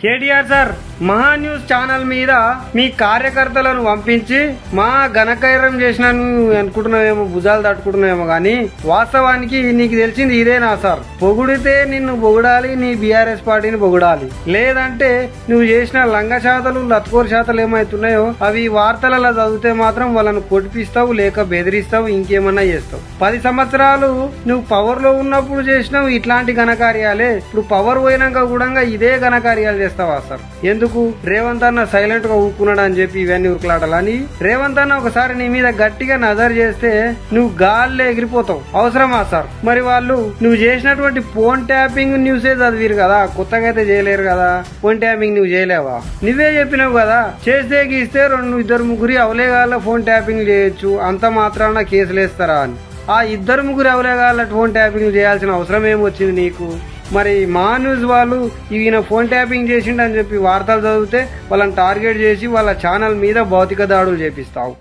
KTR sir Maha news channel మీద మీ కార్యకర్తలను పంపించి మా ఘనకార్యం చేసిన నువ్వు అనుకుంటున్నావేమో భుజాలు తట్టుకుంటున్నావేమో కానీ వాస్తవానికి నీకు తెలిసింది ఇదేనా సార్. పొగిడితే నిన్ను పొగడాలి నీ బీఆర్ఎస్ పార్టీని పొగడాలి. లేదంటే నువ్వు చేసిన లంగ శాతలు లత్కోర్ శాతలు ఏమైతున్నాయో అవి వార్తలలో చదివితే మాత్రం వాళ్ళను కొడిపిస్తావు లేక బెదిరిస్తావు ఇంకేమన్నా చేస్తావు. పది సంవత్సరాలు నువ్వు పవర్లో ఉన్నప్పుడు చేసినావు ఇట్లాంటి ఘనకార్యాలే. ఇప్పుడు పవర్ పోయినాక కూడా ఇదే ఘనకార్యాలు చేస్తావా సార్? ఎందుకు రేవంత్ అన్న సైలెంట్గా ఊపుకున్నాడు అని చెప్పి ఇవన్నీ ఉరుకులాడాలని రేవంత్ అన్న ఒకసారి నీ మీద గట్టిగా నజర్ చేస్తే నువ్వు గాల్లో ఎగిరిపోతావు. అవసరమా సార్? మరి వాళ్ళు నువ్వు చేసినటువంటి ఫోన్ ట్యాపింగ్ న్యూసే చదివిరు కదా కొత్తగా అయితే చేయలేరు కదా. ఫోన్ ట్యాపింగ్ నువ్వు చేయలేవా? నువ్వే చెప్పినావు కదా చేస్తే గీస్తే రెండు ఇద్దరు ముగ్గురి అవలేగాల ఫోన్ ట్యాపింగ్ చేయొచ్చు అంత మాత్రాన కేసులు వేస్తారా అని. ఆ ఇద్దరు ముగ్గురు అవలేగాల ఫోన్ ట్యాపింగ్ చేయాల్సిన అవసరం ఏమొచ్చింది నీకు? మరి మా న్యూస్ వాళ్ళు ఈయన ఫోన్ ట్యాపింగ్ చేసిండని చెప్పి వార్తలు చదివితే వాళ్ళని టార్గెట్ చేసి వాళ్ళ ఛానల్ మీద భౌతిక దాడులు చేపిస్తావు.